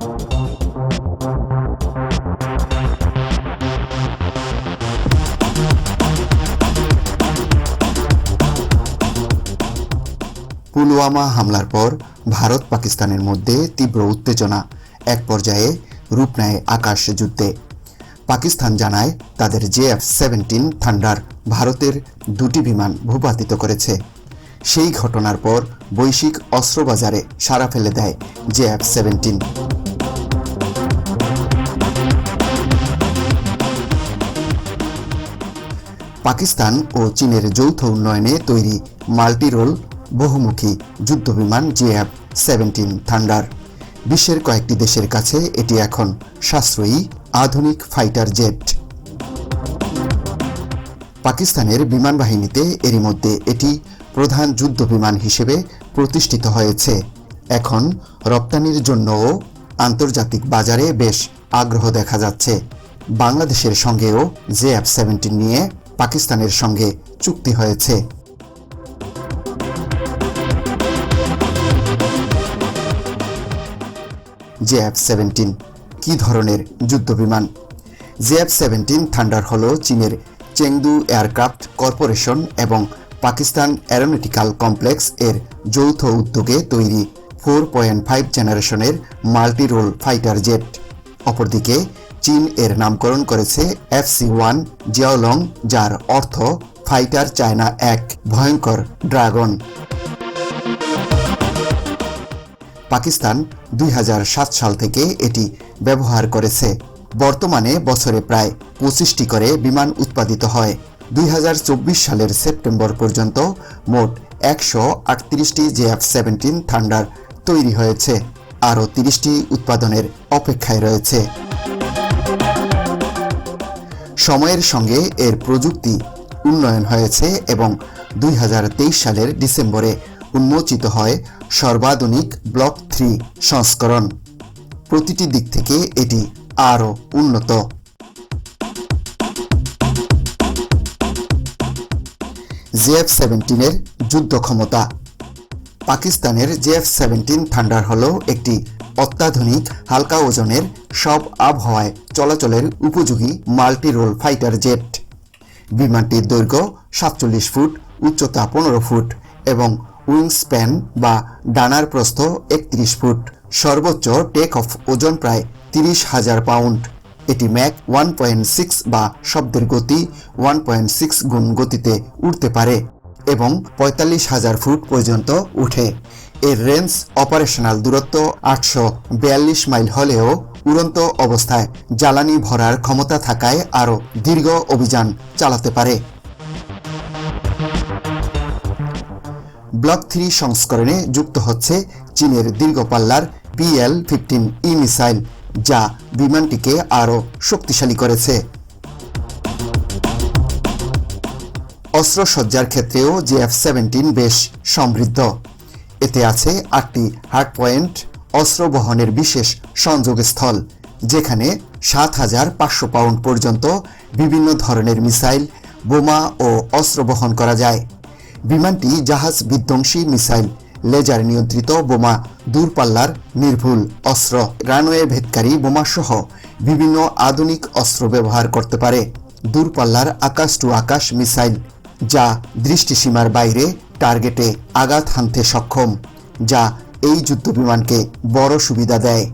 পুলওয়ামা হামলার পর ভারত পাকিস্তানের মধ্যে তীব্র উত্তেজনা। এক পর্যায়ে রূপ নেয় আকাশ যুদ্ধে। পাকিস্তান জানায় তাদের জেএফ সেভেন্টিন থান্ডার ভারতের দুটি বিমান ভূপাতিত করেছে। সেই ঘটনার পর বৈশ্বিক অস্ত্র বাজারে সাড়া ফেলে দেয় জে এফ সেভেন্টিন। পাকিস্তান ও চীনের যৌথ উন্নয়নে তৈরি মাল্টিরোল বহুমুখী যুদ্ধবিমান জেএফ সেভেন্টিন থান্ডার। বিশ্বের কয়েকটি দেশের কাছে এটি এখন সাশ্রয়ী আধুনিক ফাইটার জেট। পাকিস্তানের বিমান বাহিনীতে এরই মধ্যে এটি প্রধান যুদ্ধ বিমান হিসেবে প্রতিষ্ঠিত হয়েছে। এখন রপ্তানির জন্যও আন্তর্জাতিক বাজারে বেশ আগ্রহ দেখা যাচ্ছে। বাংলাদেশের সঙ্গেও জেএফ সেভেন্টিন নিয়ে পাকিস্তানের সঙ্গে চুক্তি হয়েছে। জেএফ সেভেন্টিন, কী ধরনের যুদ্ধ যুদ্ধবিমান জেএফ সেভেন্টিন থান্ডার হল চীনের চেংদু এয়ারক্রাফট কর্পোরেশন এবং পাকিস্তান অ্যারোনটিক্যাল কমপ্লেক্স এর যৌথ উদ্যোগে তৈরি ফোর পয়েন্ট ফাইভ জেনারেশনের মাল্টি রোল ফাইটার জেট। অপরদিকে চীন এর নামকরণ করেছে এফ সি ওয়ান জিয়াওলং, যার অর্থ ফাইটার চায়না এক ভয়ঙ্কর ড্রাগন পাকিস্তান দুই হাজার সাত সাল থেকে এটি ব্যবহার করেছে। বর্তমানে বছরে প্রায় পঁচিশটি করে বিমান উৎপাদিত হয়। দুই হাজার চব্বিশ সালের সেপ্টেম্বর পর্যন্ত মোট একশো আটত্রিশটি জেএফ সেভেন্টিন থান্ডার তৈরি হয়েছে। আরও তিরিশটি উৎপাদনের অপেক্ষায় রয়েছে। সময়ের সঙ্গে এর প্রযুক্তি উন্নয়ন হয়েছে এবং দুই হাজার তেইশ সালের ডিসেম্বরে উন্মোচিত হয় সর্বাধুনিক ব্লক থ্রি সংস্করণ। প্রতিটি দিক থেকে এটি আরও উন্নত। জেএফ সেভেন্টিনের যুদ্ধ ক্ষমতা পাকিস্তানের জেএফ সেভেন্টিন থান্ডার হল একটি অত্যাধুনিক হালকা ওজনের সব আবহাওয়ায় চলাচলের উপযোগী মাল্টি রোল ফাইটার জেট। বিমানটির দৈর্ঘ্য সাতচল্লিশ ফুট, উচ্চতা পনেরো ফুট এবং উইং স্প্যান বা ডানার প্রস্থ একত্রিশ ফুট। সর্বোচ্চ টেক অফ ওজন প্রায় তিরিশ হাজার পাউন্ড। এটি ম্যাক ওয়ান পয়েন্ট সিক্স বা শব্দের গতি ওয়ান পয়েন্ট সিক্স গুণ গতিতে উঠতে পারে এবং পঁয়তাল্লিশ হাজার ফুট পর্যন্ত উঠে। এর রেঞ্জ অপারেশনাল দূরত্ব আটশো বিয়াল্লিশ মাইল হলেও উড়ন্ত অবস্থায় জ্বালানি ভরার ক্ষমতা থাকায় আরও দীর্ঘ অভিযান চালাতে পারে। ব্লক থ্রি সংস্করণে যুক্ত হচ্ছে চীনের দীর্ঘপাল্লার পিএল ফিফটিন ই মিসাইল, যা বিমানটিকে আরও শক্তিশালী করেছে। অস্ত্রসজ্জার ক্ষেত্রেও জেএফ সেভেন্টিন বেশ সমৃদ্ধ। এতে আছে আটটি হার্ড পয়েন্ট অস্ত্র বহনের বিশেষ সংযোগস্থল, যেখানে সাত হাজার পাঁচশো পাউন্ড পর্যন্ত বিভিন্ন ধরনের মিসাইল, বোমা ও অস্ত্র বহন করা যায়। বিমানটি জাহাজ বিধ্বংসী মিসাইল, লেজার নিয়ন্ত্রিত বোমা, দূরপাল্লার নির্ভুল অস্ত্র, রানওয়ে ভেদকারী বোমাসহ বিভিন্ন আধুনিক অস্ত্র ব্যবহার করতে পারে। দূরপাল্লার আকাশ টু আকাশ মিসাইল যা দৃষ্টিসীমার বাইরে টার্গেটে আঘাত হানতে সক্ষম, যা এই যুদ্ধবিমানকে বড় সুবিধা দেয়।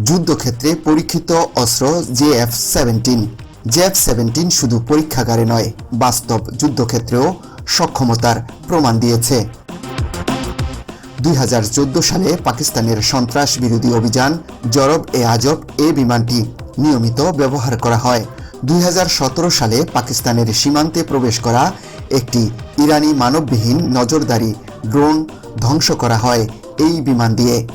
যুদ্ধক্ষেত্রে পরীক্ষিত অস্ত্র জেএফ সেভেন্টিন। জেএফ সেভেন্টিন শুধু পরীক্ষাগারে নয়, বাস্তব যুদ্ধক্ষেত্রেও সক্ষমতার প্রমাণ দিয়েছে। দুই হাজার চোদ্দ সালে পাকিস্তানের সন্ত্রাস বিরোধী অভিযান জরব এ আজব এ বিমানটি নিয়মিত ব্যবহার করা হয়। দুই হাজার সতেরো সালে পাকিস্তানের সীমান্তে প্রবেশ করা একটি ইরানি মানববিহীন নজরদারি ড্রোন ধ্বংস করা হয় এই বিমান দিয়ে।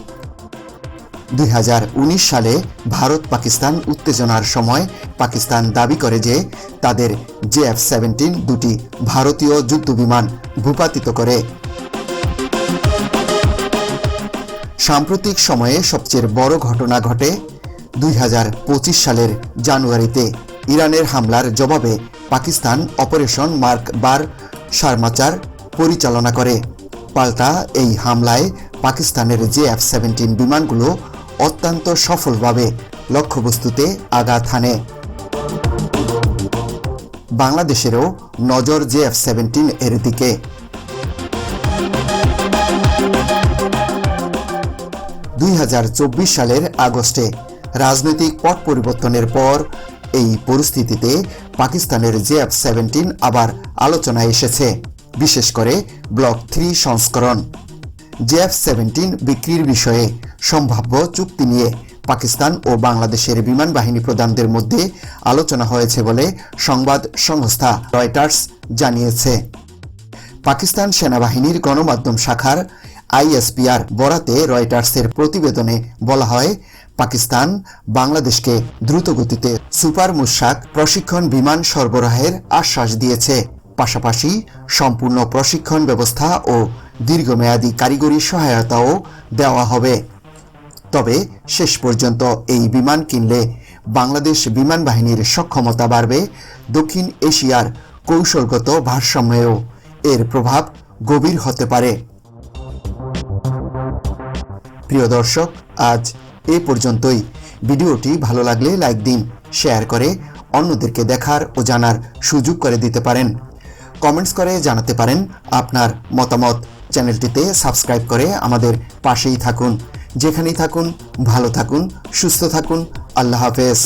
দুই হাজার উনিশ সালে ভারত পাকিস্তান উত্তেজনার সময় পাকিস্তান দাবি করে যে তাদের জেএফ সেভেন্টিন দুটি ভারতীয় যুদ্ধবিমান ভূপাতিত করে। সাম্প্রতিক সময়ে সবচেয়ে বড় ঘটনা ঘটে দুই হাজার পঁচিশ সালের জানুয়ারিতে। ইরানের হামলার জবাবে পাকিস্তান অপারেশন মার্ক বার সারমাচার পরিচালনা করে। পাল্টা এই হামলায় পাকিস্তানের জে এফ সেভেন্টিন বিমানগুলো অত্যন্ত সফলভাবে লক্ষ্যবস্তুতে আঘাত হানে। বাংলাদেশেরও নজর জে এফ সেভেন্টিন এর দিকে। দুই হাজার চব্বিশ সালের আগস্টে রাজনৈতিক পট পরিবর্তনের পর এই পরিস্থিতিতে পাকিস্তানের জেএফ সেভেন্টিন আবার আলোচনায় এসেছে, বিশেষ করে ব্লক থ্রি সংস্করণ। জেএফ সেভেন্টিন বিক্রির বিষয়ে সম্ভাব্য চুক্তি নিয়ে পাকিস্তান ও বাংলাদেশের বিমান বাহিনী প্রধানদের মধ্যে আলোচনা হয়েছে বলে সংবাদ সংস্থা রয়টার্স জানিয়েছে। পাকিস্তান সেনাবাহিনীর গণমাধ্যম শাখার আইএসপিআর বরাতে রয়টার্সের প্রতিবেদনে বলা হয় পাকিস্তান বাংলাদেশকে দ্রুতগতিতে সুপার মুশাক প্রশিক্ষণ বিমান সরবরাহের আশ্বাস দিয়েছে। পাশাপাশি সম্পূর্ণ প্রশিক্ষণ ব্যবস্থা ও দীর্ঘমেয়াদী কারিগরি সহায়তাও দেওয়া হবে। তবে শেষ পর্যন্ত এই বিমান কিনলে বাংলাদেশ বিমান বাহিনীর সক্ষমতা বাড়বে দক্ষিণ এশিয়ার কৌশলগত ভারসাম্যেও। এর প্রভাব গভীর হতে পারে। প্রিয় দর্শক, আজ এ পর্যন্তই। ভিডিওটি ভালো লাগলে লাইক দিন, শেয়ার করে অন্যদেরকে দেখার ও জানার সুযোগ করে দিতে পারেন। কমেন্টস করে জানাতে পারেন আপনার মতামত। চ্যানেলটিতে সাবস্ক্রাইব করে আমাদের পাশেই থাকুন। যেখানেই থাকুন, ভালো থাকুন, সুস্থ থাকুন। আল্লাহ হাফেজ।